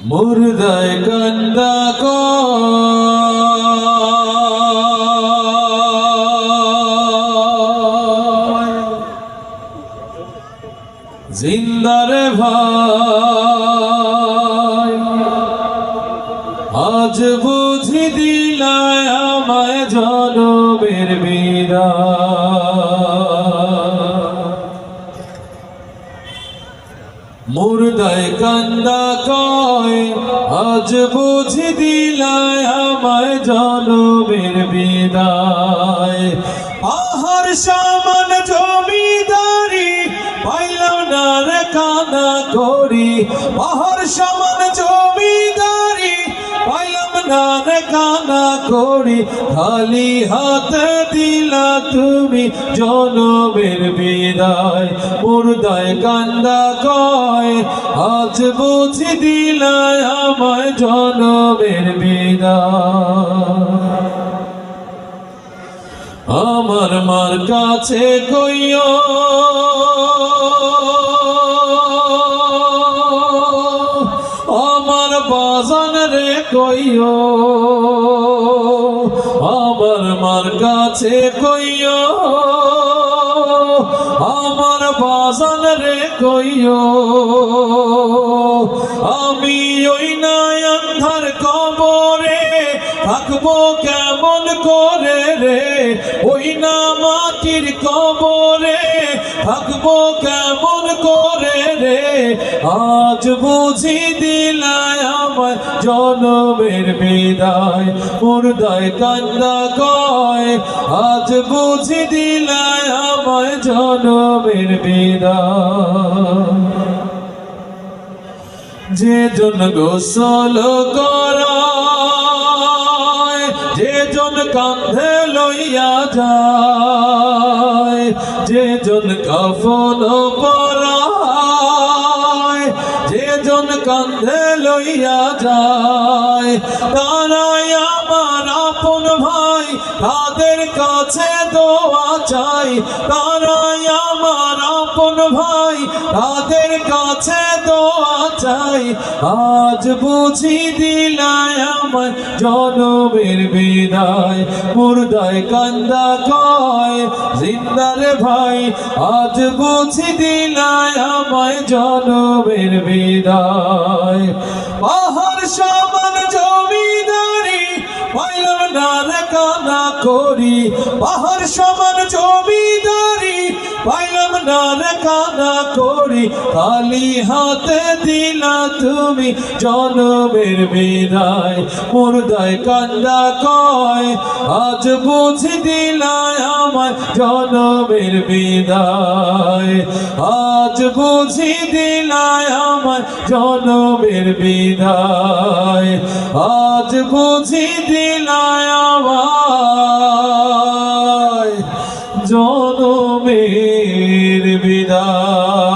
মুর্দায় কান্দা জিন্দারে ভাই আজ বুঝি দিলায় আমায় জনমের বিদায়। মুর্দায় কান্দা কয় আজ বুঝি দিলায় আমায় জনমের বিদায়। আহার সামান জমিদারি না কানা করি, খালি হাতে দিলা তুমি জনমের বিদায়। মুর্দায় কান্দা কয়, আজ বুঝি দিলায় আমায় জনমের বিদায়। আমার মার কাছে কইও আমার বাজান রে কইও, আমার মার কাছে কইও, আমার বাজান রে কইও, আমি ওই নাই আন্ধার কবরে থাকব কেমন করে রে? ওই না মাটির কবরে থাকব কেমন করে রে? আজ বুঝি দিলায় জনমের বিদায়। মুর্দায় কান্দা কয়, আজ বুঝি দিলায় আমার জনমের বিদায়। যে জন গোসল করায়, যে জন কান্ধে লইয়া যায়, যে জন কফল পরায় লইয়া যায়। তারাই আমার আপন ভাই, তাদের কাছে দোয়া চাই। তারাই আমার আপন ভাই, তাদের কাছে দোয়া চাই। আজ বুঝি দিলায় আমার জনমের বিদায়। মুর্দায় কান্দা কয়, জিন্দারে ভাই, আজ বুঝি দিলায় আমায় জনমের বিদায়। করি পাহাড় সমান জমিদারি পাইলাম না কানা করি খালি হাতে দিলা তুমি জনমের বিদায়। মুর্দায় কান্দা কয়, আজ বুঝি দিলায় আমার জনমের বিদায়। আজ বুঝি দিলায় আমার জনমের বিদায়। আজ বুঝি দিলায় আমার বিদায়।